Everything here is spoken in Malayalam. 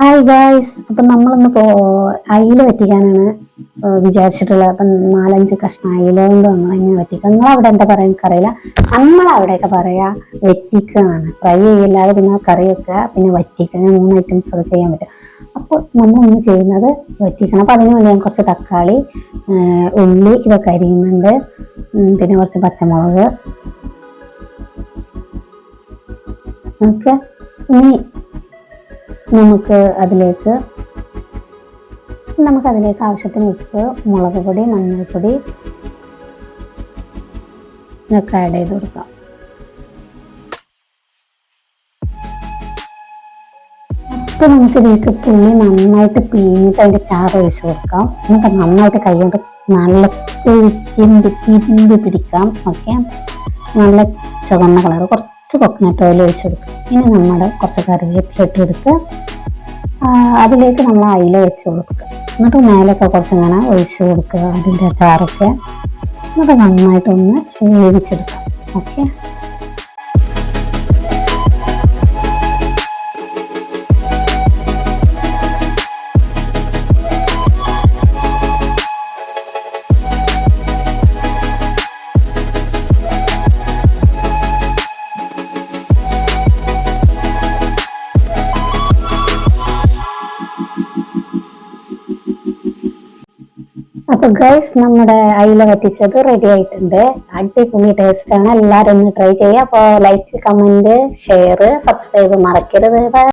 ഹായ് ഗായ്സ് അപ്പൊ നമ്മളിന്ന് പോ അയില വറ്റിക്കാനാണ് വിചാരിച്ചിട്ടുള്ളത്. അപ്പം നാലഞ്ച് കഷ്ണം അയില കൊണ്ട് നമ്മൾ ഇങ്ങനെ നിങ്ങൾ അവിടെ എന്താ പറയാൻ അറിയില്ല നമ്മളവിടെയൊക്കെ പറയാ വറ്റിക്കുക ഫ്രൈ ചെയ്യില്ലാതെ പിന്നെ കറി വെക്കുക പിന്നെ വറ്റിക്കുക. അങ്ങനെ മൂന്ന് ഐറ്റംസ് ഒക്കെ ചെയ്യാൻ പറ്റും. അപ്പോൾ ഒന്ന് ചെയ്യുന്നത് വറ്റിക്കണം. അപ്പൊ അതിന് വേണ്ടി ഞാൻ കുറച്ച് തക്കാളി ഉള്ളി ഇതൊക്കെ അരിയുന്നുണ്ട്. പിന്നെ കുറച്ച് പച്ചമുളക് ഓക്കെ ഇനി നമുക്ക് അതിലേക്ക് നമുക്ക് അതിലേക്ക് ആവശ്യത്തിന് ഉപ്പ് മുളക് പൊടി മഞ്ഞൾപ്പൊടി ഇതൊക്കെ ആഡ് ചെയ്ത് കൊടുക്കാം. അപ്പോൾ നമുക്ക് ഇതിലേക്ക് പുളി നന്നായിട്ട് പിഴിഞ്ഞിട്ട് അതിന്റെ ചാറ് ഒഴിച്ച് കൊടുക്കാം. നമുക്ക് നന്നായിട്ട് കൈകൊണ്ട് നല്ല തിരുമ്പി തിരുമ്പി പിടിക്കാം. ഓക്കെ നല്ല ചുവന്ന കളർ കുറച്ച് കൊക്കനട്ട് ഓയിൽ ഒഴിച്ച് കൊടുക്കുക ഇനി നമ്മൾ കുറച്ച് കറിവേപ്പില ഇട്ട് കൊടുക്കുക അതിലേക്ക് നമ്മൾ അയില വെച്ച് കൊടുക്കുക. എന്നിട്ട് മേലൊക്കെ കുറച്ചിങ്ങനെ ഒഴിച്ച് കൊടുക്കുക അതിന്റെ ചാറൊക്കെ എന്നിട്ട് നന്നായിട്ടൊന്ന് വേവിച്ചെടുക്കാം ഓക്കെ? അപ്പൊ ഗൈസ് നമ്മുടെ അയില വറ്റിച്ചത് റെഡി ആയിട്ടുണ്ട്. അടിപൊളി ടേസ്റ്റ് ആണ്. എല്ലാവരും ഒന്ന് ട്രൈ ചെയ്യുക. അപ്പോൾ ലൈക്ക് കമന്റ് ഷെയർ സബ്സ്ക്രൈബ് മറക്കരുത്.